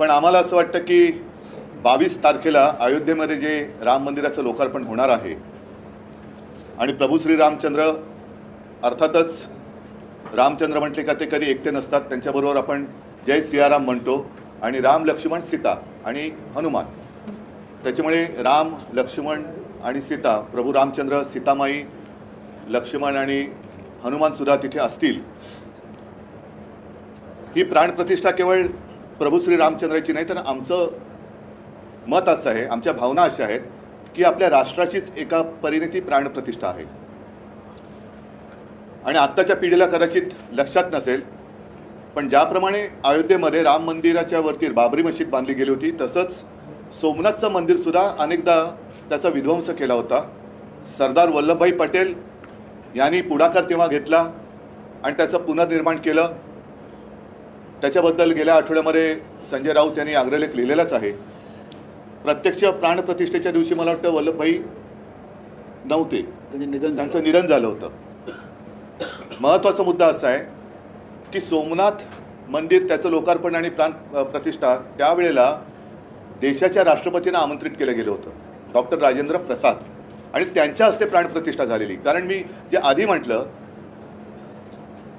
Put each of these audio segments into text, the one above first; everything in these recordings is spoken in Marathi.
पण आम्हाला असं वाटतं की बावीस तारखेला अयोध्येमध्ये जे राम मंदिराचं लोकार्पण होणार आहे आणि प्रभू श्री रामचंद्र अर्थातच रामचंद्र म्हटले का ते कधी एकटे नसतात त्यांच्याबरोबर आपण जय सियाराम म्हणतो आणि राम लक्ष्मण सीता आणि हनुमान. त्याच्यामुळे राम लक्ष्मण आणि सीता प्रभू रामचंद्र सीतामाई लक्ष्मण आणि हनुमानसुद्धा तिथे असतील. ही प्राणप्रतिष्ठा केवळ प्रभू श्री रामचंद्राची नाही तर आमचं मत असं आहे आमच्या भावना अशा आहेत की आपल्या राष्ट्राचीच एका परिणिती प्राणप्रतिष्ठा आहे. आणि आत्ताच्या पिढीला कदाचित लक्षात नसेल पण ज्याप्रमाणे अयोध्येमध्ये राम मंदिराच्या वरती बाबरी मशीद बांधली गेली होती तसंच सोमनाथचं मंदिरसुद्धा अनेकदा त्याचा विध्वंस केला होता. सरदार वल्लभभाई पटेल यांनी पुढाकार तेव्हा घेतला आणि त्याचं पुनर्निर्माण केलं. त्याच्याबद्दल गेल्या आठवड्यामध्ये संजय राऊत यांनी अग्रलेख लिहिलेलाच आहे. प्रत्यक्ष प्राणप्रतिष्ठेच्या दिवशी मला वाटतं वल्लभभाई नव्हते. त्यांचे निधन झालं. त्यांचं निधन झालं होतं. महत्त्वाचा मुद्दा असा आहे की सोमनाथ मंदिर त्याचं लोकार्पण आणि प्राण प्रतिष्ठा त्यावेळेला देशाच्या राष्ट्रपतींना आमंत्रित केलं गेलं होतं. डॉक्टर राजेंद्र प्रसाद. आणि त्यांच्या हस्ते प्राणप्रतिष्ठा झालेली. कारण मी जे आधी म्हटलं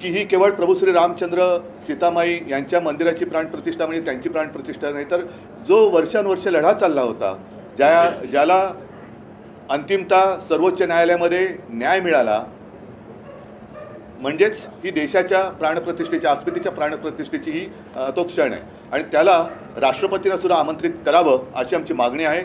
की ही केवळ प्रभू श्री रामचंद्र सीतामाई यांच्या मंदिराची प्राणप्रतिष्ठा म्हणजे त्यांची प्राणप्रतिष्ठा नाही तर जो वर्षानुवर्ष लढा चालला होता ज्या ज्याला अंतिमता सर्वोच्च न्यायालयामध्ये न्याय मिळाला म्हणजेच ही देशाच्या प्राणप्रतिष्ठेच्या अस्मितेच्या प्राणप्रतिष्ठेची ही तो क्षण आहे. आणि त्याला राष्ट्रपतींना सुद्धा आमंत्रित करावं अशी आमची मागणी आहे.